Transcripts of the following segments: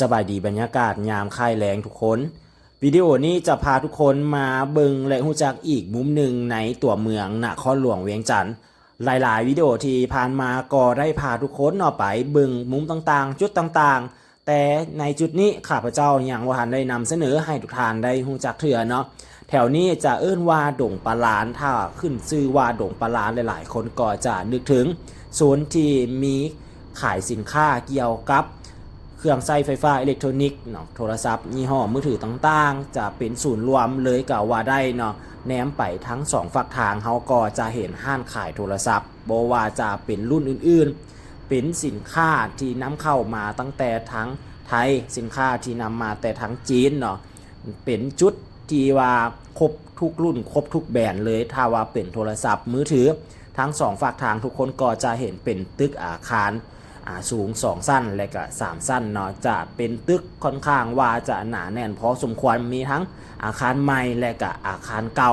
สบายดีบรรยากาศยามค่ายแรงทุกคน วิดีโอนี้จะพาทุกคนมาเบิงและหูจักอีกมุมหนึ่งในตัวเมืองนครหลวงเวียงจันทร์หลาย ๆ วิดีโอที่ผ่านมาก็ได้พาทุกคนออกไปเบิงมุมต่างๆ จุดต่างๆ แต่ในจุดนี้ข้าพเจ้ายังว่าทันได้นำเสนอให้ทุกท่านได้หูจักเถื่อเนาะแถวนี้จะเอื้นว่าดงปลาลานถ้าขึ้นชื่อว่าดงปลาลานหลาย ๆ คนก็จะนึกถึงศูนย์ที่มีขายสินค้าเกี่ยวกับ เครื่องใช้ไฟฟ้าอิเล็กทรอนิกส์เนาะโทรศัพท์ยี่ห้อมือถือต่างๆ จะเป็นศูนย์รวมเลยกับว่าได้เนาะแนมไปทั้งสองฝักทางเขาก็จะเห็นห้านขายโทรศัพท์บว่าจะเป็นรุ่นอื่นๆ เป็นสินค้าที่นำเข้ามาตั้งแต่ทั้งไทยสินค้าที่นำมาแต่ทั้งจีนเนาะเป็นจุดที่ว่าครบทุกรุ่นครบทุกแบรนด์เลยถ้าว่าเป็นโทรศัพท์มือถือ ทั้งสองฝากทางทุกคนก็จะเห็นเป็นตึกอาคาร สูง 2 สั้นและก็3 สั้นเนาะจะเป็นตึกค่อนข้างว่าจะหนาแน่นพอสมควรมีทั้งอาคารใหม่และก็อาคารเก่า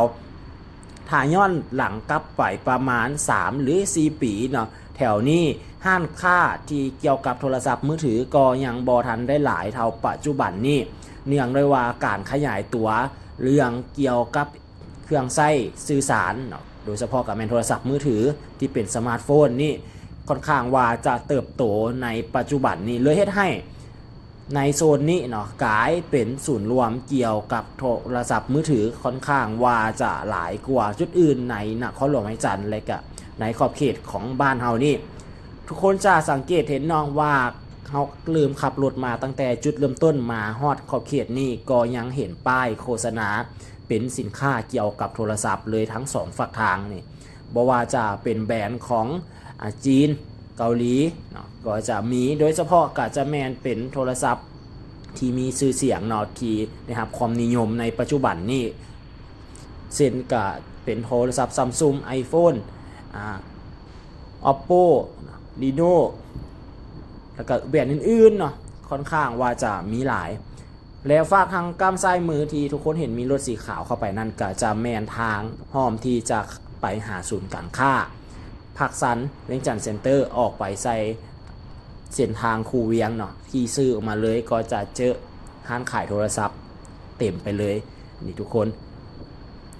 ถ้าย้อนหลังกลับไปประมาณ 3 หรือ 4 ปีเนาะแถวนี้ห้านค่าที่เกี่ยวกับโทรศัพท์มือถือก็ยังบอทันได้หลายเท่าปัจจุบันนี้เนื่องด้วยว่าการขยายตัวเรื่องเกี่ยวกับเครื่องใช้สื่อสารเนาะโดยเฉพาะกับแมนโทรศัพท์มือถือที่เป็นสมาร์ทโฟนนี่ ค่อนข้างว่าจะเติบโตในปัจจุบันนี้เลยเฮ็ดให้ในโซนนี้เนาะกลายเป็นศูนย์รวมเกี่ยวกับโทรศัพท์มือถือค่อนข้างว่าจะหลายกว่าจุดอื่นในนครหลวงไม้จันทร์และก็ในขอบเขตของบ้านเฮานี่ ทุกคนจะสังเกตเห็นน้องว่าเขาลืมขับรถมาตั้งแต่จุดเริ่มต้นมาฮอดขอบเขตนี่ก็ยังเห็นป้ายโฆษณาเป็นสินค้าเกี่ยวกับโทรศัพท์เลยทั้งสองฝักทางนี่บ่ว่าจะเป็นแบรนด์ของ จีน เกาหลีเนาะก็จะมีโดยเฉพาะกาจะแมนเป็นโทรศัพท์ที่มีชื่อเสียงเนาะที่นะครับความนิยมในปัจจุบันนี่เช่นก็เป็นโทรศัพท์ซัมซุงไอโฟนอ่า oppo reno แล้วก็แบรนด์อื่นๆเนาะค่อนข้างว่าจะมีหลาย แล้วฝากทางกล้ามซ้ายมือที่ทุกคนเห็นมีรถสีขาวเข้าไปนั่นก็จะแมนทางห้อมที่จะไปหาศูนย์การค้า ผักสันเวียงจันทร์เซ็นเตอร์ออกไปใส่เส้นทางคูเวียงเนาะที่ซื้อออกมาเลยก็จะเจอห้างขายโทรศัพท์ เต็มไปเลยนี่ทุกคน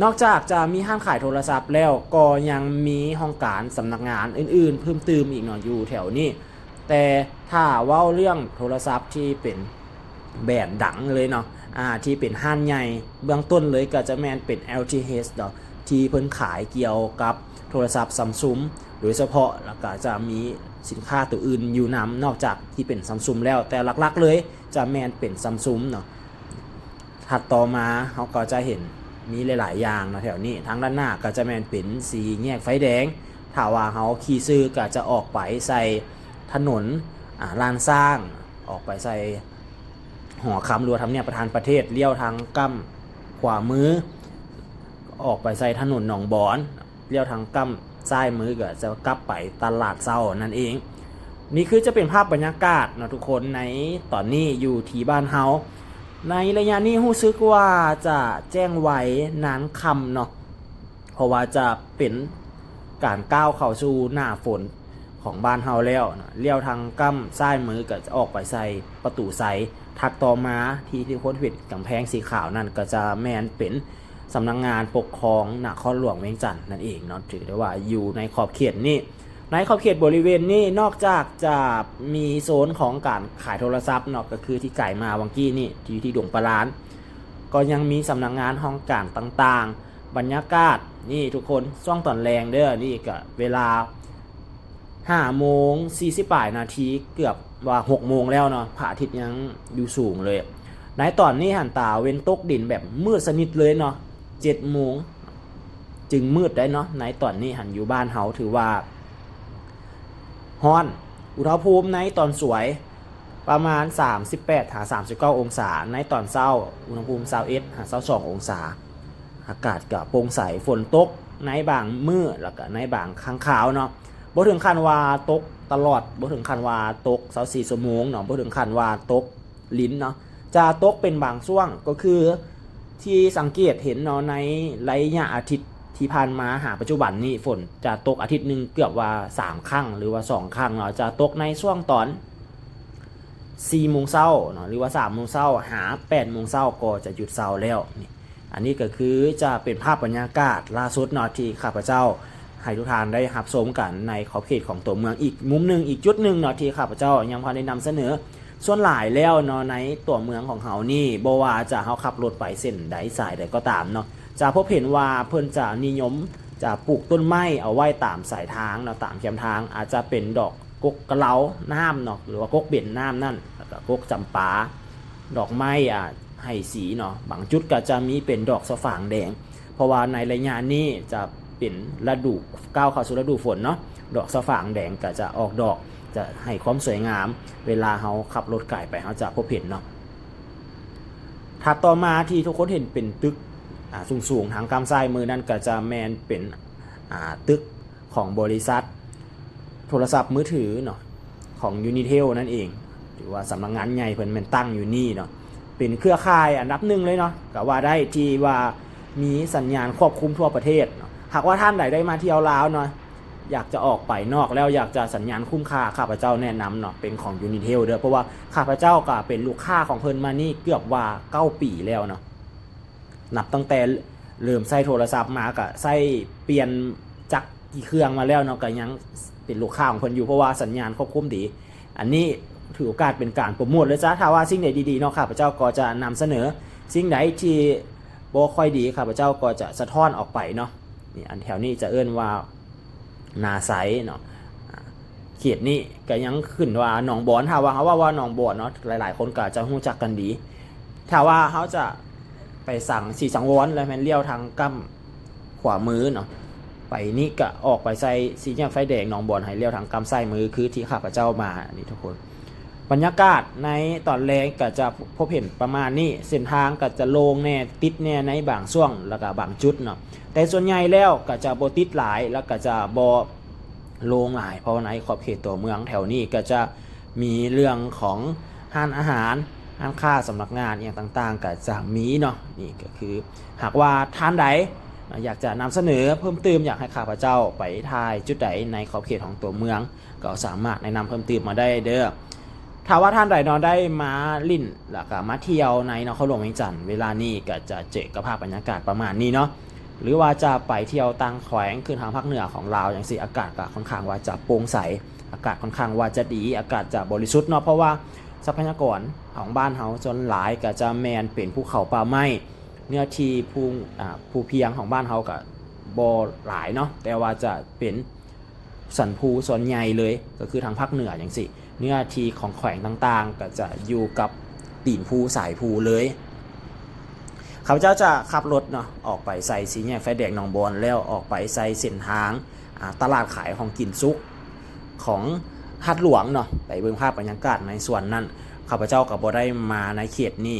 นอกจากจะมีห้างขายโทรศัพท์แล้วก็ยังมีห้องการสำนักงานอื่นๆ เพิ่มเติมอีกหน่อยอยู่แถวนี้ แต่ถ้าว่าเรื่องโทรศัพท์ที่เป็นแบรนด์ดังเลยเนาะอ่าที่เป็นห้างใหญ่เบื้องต้นเลยก็จะแมนเป็น LTH เนาะ ที่เพิ่นขายเกี่ยวกับโทรศัพท์ซัมซุงโดยเฉพาะแล้วก็จะมีสินค้าตัวอื่นอยู่นำนอกจากที่เป็นซัมซุงแล้ว แต่หลักๆเลยจะแมนเป็นซัมซุงเนาะถัดต่อมาเขาก็จะเห็นมีหลาย ๆ อย่างนะแถวนี้ทั้งด้านหน้าก็จะแมนเป็นสีแยกไฟแดงถ้าว่าเขาขี่ซื้อก็จะออกไปใส่ถนนลานสร้างออกไปใส่หอคำรัวทำเนี่ยประธานประเทศเลี้ยวทางกั้มขวามือ ออกไปใส่ถนนหนองบอนเลี้ยวทางกั้มซ้ายมือก็จะกลับไปตลาดเศร้านั่นเอง นี่คือจะเป็นภาพบรรยากาศนะทุกคนในตอนนี้อยู่ที่บ้านเฮาในระยะนี้รู้สึกว่าจะแจ้งไว้นานคำเนาะเพราะว่าจะเป็นการก้าวเข้าสู่หน้าฝนของบ้านเฮาแล้วนะเลี้ยวทางกั้มซ้ายมือก็จะออกไปใส่ประตูใสถัดต่อมาที่ที่คนเห็นกำแพงสีขาวนั่นก็จะแมนเป็น สำนักงงานปกครองนครหลวงเวียงจันทน์นั่นเองเนาะถือได้ว่าอยู่ในขอบเขตนี้ในขอบเขตบริเวณนี้นอกจากจะมีโซนของการขายโทรศัพท์เนาะก็คือที่ไก่มาวังกี้นี่ที่ที่ดงปลาร้านก็ยังมีสำนักงงานห้องการต่างๆ บรรยากาศนี่ทุกคนช่วงตอนแรงเด้อนี่ก็เวลา5โมง48นาทีเกือบว่า6โมงแล้วเนาะพระอาทิตย์ยังอยู่สูงเลยในตอนนี้หันตาเว้นตกดินแบบมืดสนิทเลยเนาะ 7โมงจึงมืดได้เนาะในตอนนี้หันอยู่บ้านเฮาถือว่าฮอน อุณหภูมิในตอนสวยประมาณ 38หา39 องศา ในตอนเศร้า อุณหภูมิ21หา22องศา อากาศก็โปร่งใสฝนตก ในบางมื้อแล้วก็ในบางครั้งขาวเนาะบ่ถึงขั้นว่าตกตลอดบ่ถึงขั้นว่าตก24ชั่วโมงเนาะบ่ถึงขั้นว่าตกลิ้นเนาะจะตกเป็นบางช่วงก็คือ ที่สังเกตเห็นเนาะในระยะอาทิตย์ที่ผ่านมาหาปัจจุบันนี่ฝนจะตกอาทิตย์หนึ่งเกือบว่า3ครั้งหรือว่า2ครั้งเนาะจะตกในช่วงตอน4โมงเช้าเนาะหรือว่า3โมงเช้าหา8โมงเช้าก็จะหยุดเช้าแล้วนี่อันนี้ก็คือจะเป็นภาพบรรยากาศล่าสุดเนาะที่ข้าพเจ้าให้ทุกท่านได้รับชมกันในขอบเขตของตัวเมืองอีกมุมหนึ่งอีกจุดหนึ่งเนาะที่ข้าพเจ้ายังพอได้นำเสนอ ส่วนหลายแล้วเนาะในตัวเมืองของเฮานี่บ่ว่าจะเฮาขับรถไปเส้นใดสายใดก็ตามเนาะจะพบเห็นว่าเพิ่นจะนิยมจะปลูกต้นไม้เอาไว้ตามสายทางเนาะตามแคมทางอาจจะเป็นดอกกกกระเหลาน้ำเนาะหรือว่ากกเบ็ดน้ำนั่นแล้วก็กกจำปา ดอกไม้อะให้สีเนาะบางจุดก็จะมีเป็นดอกสะฝางแดง เพราะว่าในระยะนี้จะเป็นฤดูก้าวเข้าสู่ฤดูฝนเนาะดอกสะฝางแดงก็จะออกดอก จะให้ความสวยงาม เวลาเราขับรถไก่ไปเราจะพบเห็นเนาะถัดต่อมาที่ทุกคนเห็นเป็นตึกสูงๆทางกำซ้ายมือนั่นก็จะแมนเป็นตึกของบริษัท โทรศัพท์มือถือเนาะของ Unitel นั่นเองหรือว่าสำนักงานใหญ่เพิ่นแมันตั้งอยู่นี่เนาะเป็นเครือข่ายอันดับหนึ่งเลยเนาะก็ว่าได้ที่ว่ามีสัญญาณควบคุมทั่วประเทศหากว่าท่านใดได้มาเที่ยวลาวเนาะ อยากจะออกไปนอกแล้วอยากจะสัญญาณคุ้มค่าข้าพเจ้าแนะนำเนาะเป็นของ Unitel เด้อเพราะว่าข้าพเจ้าก็เป็นลูกค้าของเพิ่นมานี่เกือบว่าเก้าปีแล้วเนาะนับตั้งแต่เริ่มใช้โทรศัพท์มาก็ใช้เปลี่ยนจักกี่เครื่องมาแล้วเนาะก็ยังเป็นลูกค้าของเพิ่นอยู่เพราะว่าสัญญาณควบคุมดี อันนี้ถือโอกาสเป็นการโปรโมทเลยจ้าถ้าว่าสิ่งไหนดีๆเนาะข้าพเจ้าก็จะนำเสนอ สิ่งไหนที่บ่ค่อยดีข้าพเจ้าก็จะสะท้อนออกไปเนาะนี่อันแถวนี้จะเอื้อนว่า นาไซเนาะเขตนี้ก็ยังขึ้นว่าหนองบอนถ้าว่าเขาว่าว่าหนองบอนเนาะหลาย ๆ คนก็จะรู้จักกันดี ถ้าว่าเขาจะไปสั่งสีสังวรแล้วมันเลี้ยวทางกั้มขวามือเนาะไปนี่ก็ออกไปใส่สีแยกไฟแดงหนองบอนให้เลี้ยวทางกำไส้มือคือที่ข้าพเจ้ามานี่ทุกคน บรรยากาศในตอนแรกก็จะพบเห็นประมาณนี้ เส้นทางก็จะโล่งแน่ติดแน่ในบางช่วงแล้วก็บางจุดเนาะแต่ส่วนใหญ่แล้วก็จะโบติดหลายแล้วก็จะบโล่งหลาย เพราะในขอบเขตตัวเมืองแถวนี้ก็จะมีเรื่องของห้านอาหารห้านค้าสำนักงานอย่างต่างๆก็จะมีเนาะนี่ก็คือ หากว่าท่านใดอยากจะนำเสนอเพิ่มเติมอยากให้ข้าพเจ้าไปทายจุดใดในขอบเขตของตัวเมือง ก็สามารถแนะนำเพิ่มเติมมาได้เด้อ ถ้าว่าท่านใดนอนได้มาลิ่นแล้วก็มาเที่ยวในนครหลวงเวียงจันทร์เวลานี้ก็จะเจอกับภาพบรรยากาศประมาณนี้เนาะหรือว่าจะไปเที่ยวตังแขวงขึ้นทางภาคเหนือของลาวอย่างสิอากาศก็ค่อนข้างว่าจะโปร่งใส อากาศค่อนข้างว่าจะดี อากาศจะบริสุทธิ์เนาะเพราะว่าทรัพยากรของบ้านเฮาจนหลายก็จะแมนเป็นภูเขาป่าไม้เนื้อที่ภูภูเพียงของบ้านเขากับบหลายเนาะแต่ว่าจะเป็นสันภูส่วนใหญ่เลยก็คือทางภาคเหนืออย่างสิ เนื้อที่ของแขวงต่างๆ ก็จะอยู่กับตีนภูสายภูเลยข้าพเจ้าจะขับรถเนาะออกไปใส่สีแยกไฟแดงหนองบอนแล้วออกไปใส่เส้นทางตลาดขายของกินซุกของฮัดหลวงเนาะไปเบิ่งภาพบรรยากาศในส่วนนั้นข้าพเจ้าก็บ่ได้มาในเขตนี้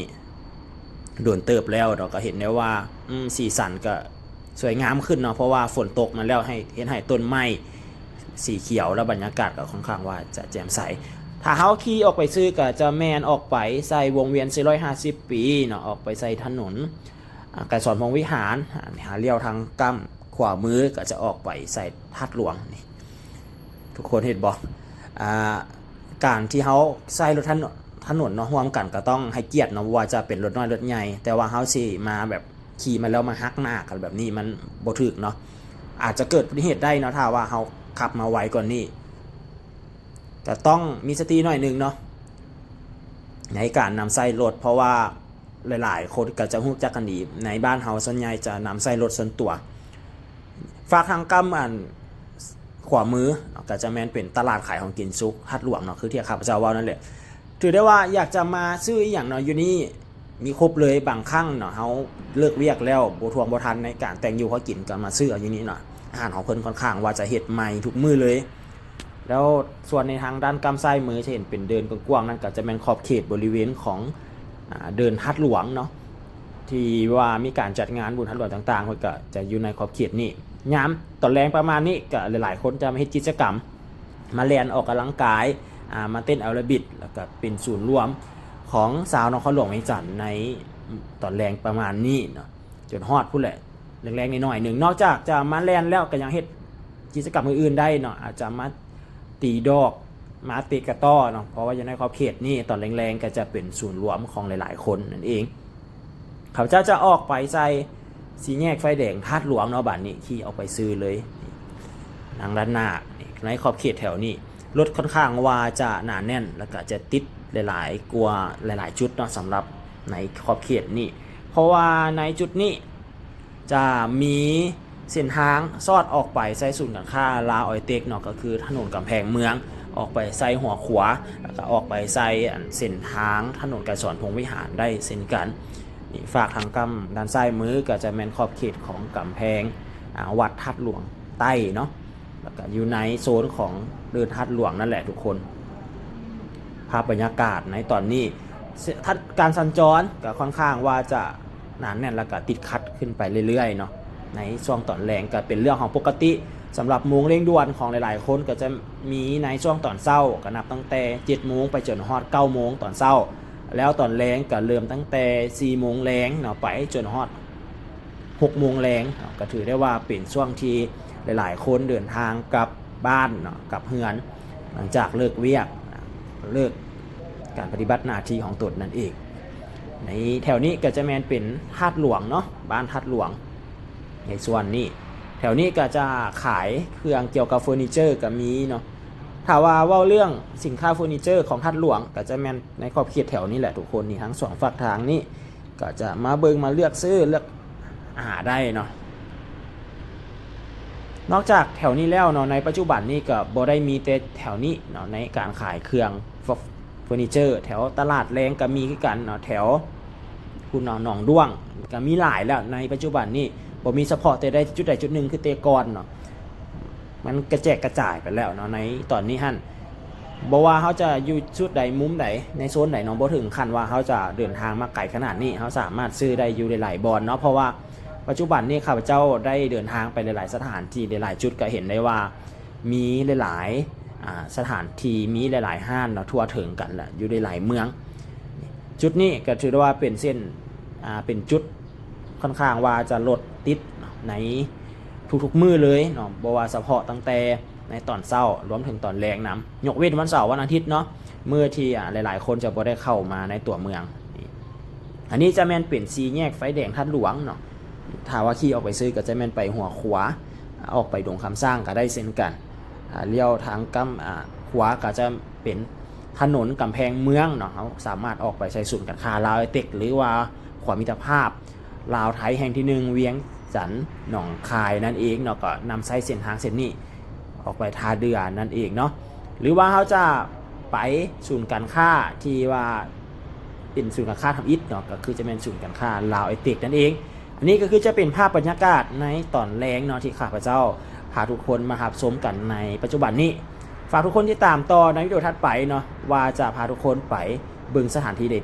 โดนเติบแล้วเราก็เห็นได้ว่าสีสันก็สวยงามขึ้นเนาะเพราะว่าฝนตกมาแล้วให้เห็นให้ต้นไม้ สีเขียวแล้วบรรยากาศก็ค่อนข้างว่าจะแจ่มใส ถ้าเฮาขี่ออกไปซื้อก็จะแมนออกไปใส่วงเวียน 450 ปีเนาะออกไปใส่ถนนอ่าไก่สอนพงวิหารหาเลี้ยวทางกั้มขวามือก็จะออกไปใส่ทัดหลวงนี่ทุกคนเห็นบอกอการที่เฮาใส่รถถนนถนนเนาะร่วมกันก็ต้องให้เกียรติเนาะว่าจะเป็นรถน้อยรถใหญ่แต่ว่าเฮาสิมาแบบขี่มาแล้วมาฮักหน้ากันแบบนี้มันบ่ถูกเนาะอาจจะเกิดอุบัติเหตุได้เนาะถ้าว่าเฮา ขับมาไวกว่านนี้แต่ต้องมีสติหน่อยหนึงเนาะในการนำใส่รถเพราะว่าหลาย ๆ คนก็จะรู้จักกันดี ในบ้านเฮาส่วนใหญ่จะนำใส่รถส่วนตัว ฝากทางกำอันขวามือก็จะแมนเป็นตลาดขายของกินซุกฮัดหลวงเนาะคือที่ข้าพเจ้าว่านั่นแหละถือได้ว่าอยากจะมาซื้ออย่างเนาะอยู่นี่มีครบเลยบางครั้งเนาะเขาเลิกเวียกแล้วบทวงบทันในการแต่งอยู่เขากินกันมาซื้ออาอยู่นี่เนาะ อาหารของเพิ่นค่อนข้างว่าจะเฮ็ดใหม่ทุกมือเลย แล้วส่วนในทางด้านกำไส้มือจะเห็นเป็นเดินกว้างๆนั่นก็จะเป็นขอบเขตบริเวณของอเดินฮัดหลวงเนาะที่ว่ามีการจัดงานบุญฮัดหลวงต่างๆเพิ่นก็จะอยู่ในขอบเขตนี้ยามตอนแรงประมาณนี้ก็หลายๆ คนจะมาเฮ็ดกิจกรรม มาเรียนออกกำลังกายามาเต้นแอโรบิกแล้วก็เป็นศูนย์รวมของสาวนครหลวงเวียงจันทน์ในตอนแรงประมาณนี้เนาะจนฮอดผู้แหละ แรงๆนิดหน่อยหนึ่งนอกจากจะมาเรียนแล้วก็ยังเฮ็ดกิจกรรมอื่นๆได้เนาะอาจจะมาตีดอกมาติกระต้อเนาะเพราะว่าอยู่ในขอบเขตนี่ตอนแรงๆก็จะเป็นศูนย์รวมของหลายๆ คนนั่นเองข้าเจ้าจะออกไปใส่สีแยกไฟแดงธาตุหลวงเนาะบัดนี้ขี่ออกไปซื้อเลยทางด้านหน้าในขอบเขตแถวนี้รถค่อนข้างว่าจะหนาแน่น แล้วก็จะติดหลาย ๆ กลัวหลาย ๆ จุดเนาะสำหรับในขอบเขตนี้เพราะว่าในจุดนี้ จะมีเส้นทางซอดออกไปใส่ศูนย์การค้าลาออยเต็กเนาะก็คือถนนกำแพงเมือง ออกไปใส่หัวขวาแล้วก็ออกไปใส่เส้นทางถนนไกรสอนพงวิหารได้เช่นกันนี่ฝากทางกำด้านซ้ายมือก็จะแมนขอบเขตของกำแพงวัดทัดหลวงใต้เนาะแล้วก็อยู่ในโซนของเดินทัดหลวงนั่นแหละทุกคน ภาพบรรยากาศในตอนนี้การสัญจรก็ค่อนข้างว่าจะ หนานแน่นแล้วก็ติดขัดขึ้นไปเรื่อยๆเนาะในช่วงตอนแรงก็เป็นเรื่องของปกติสำหรับโมงเร่งด่วนของหลายๆ คนก็จะมีในช่วงตอนเศร้าก็นับตั้งแต่7โมงไปจนฮอด9โมงตอนเศร้า แล้วตอนแรงก็เริ่มตั้งแต่4โมงแรงเนาะไปจนฮอด6โมงแรงก็ถือได้ว่าเป็นช่วงที่หลายๆ คนเดินทางกลับบ้านเนาะกลับเฮือน หลังจากเลิกเวียกเลิกการปฏิบัติหน้าที่ของตนนั่นเอง ในแถวนี้ก็จะแมนเป็นทาดหลวงเนาะบ้านทาดหลวง ในส่วนนี้ แถวนี้ก็จะขายเครื่องเกี่ยวกับเฟอร์นิเจอร์ก็มีเนาะถ้าว่าว่าเรื่องสินค้าเฟอร์นิเจอร์ของทาดหลวง ก็จะแมนในขอบเขตแถวนี้แหละทุกคนนี่ทั้งสองฝั่งทางนี้ก็จะมาเบิงมาเลือกซื้อเลือกหาได้เนาะนอกจากแถวนี้แล้วเนาะในปัจจุบันนี่ก็บ่ได้มีแต่แถวนี้เนาะในการขายเครื่อง อร์นิเจอร์ แถวตลาดแรงก็มีกันเนาะแถวคุณนาะหนองด้วงก็มีหลายแล้วในปัจจุบันนี่บ่มีเฉพาะแต่ได้จุดใดจุดหนึ่งคือเตกอนเนาะมันกระแจกกระจายไปแล้วเนาะในตอนนี้ฮั่นบ่ว่าเขาจะอยู่ชุดใดมุมใดในโซนไหนเนาะบ่ถึงขั้นว่าเขาจะเดินทางมาไกลขนาดนี้เขาสามารถซื้อได้อยู่หลายๆบอลเนาะเพราะว่าปัจจุบันนี้ข้าพเจ้าได้เดินทางไปหลายๆสถานที่หลายๆจุดก็เห็นได้ว่ามีหลายๆ สถานที่มีหลาย ๆ ห้างเนาะทั่วถึงกันแหละอยู่ในหลายเมือง จุดนี้ก็ถือว่าเป็นเส้นเป็นจุดค่อนข้างว่าจะรถติดในทุกๆมือเลยเนาะบว่าเฉพาะตั้งแต่ในตอนเช้ารวมถึงตอนแรงน้ำยกเว้นวันเสาร์วันอาทิตย์เนาะเมื่อที่หลาย ๆ คนจะบ่ได้เข้ามาในตัวเมือง อันนี้จะแมนเป็นซีแยกไฟแดงทัดหลวงเนาะถ้าว่าขี่ออกไปซื้อก็จะแมนไปหัวขวาออกไปดงคำสร้างก็ได้เช่นกัน เลี้ยวทางกำอ่าขวาก็จะเป็นถนนกำแพงเมืองเนาะเขาสามารถออกไปใช้ศูนย์การค้าลาวไอเต็ก หรือว่าขวามิตรภาพ ลาวไทยแห่งที่หนึ่งเวียงจันทน์หนองคายนั่นเองเนาะก็นำใช้เส้นทางเส้นนี้ ออกไปทาเดือนั่นเองเนาะหรือว่าเขาจะไปศูนย์การค้าที่ว่าเป็นศูนย์การค้าทำอิฐเนาะก็คือจะเป็นศูนย์การค้าลาวไอเต็กนั่นเอง อันนี้ก็คือจะเป็นภาพบรรยากาศในตอนแรงเนาะที่ข้าพเจ้า พาทุกคนมาหับชมกันในปัจจุบันนี้ ฝากทุกคนที่ตามต่อในวิดีโอถัดไปเนาะว่าจะพาทุกคนไปบึงสถานที่เด็ด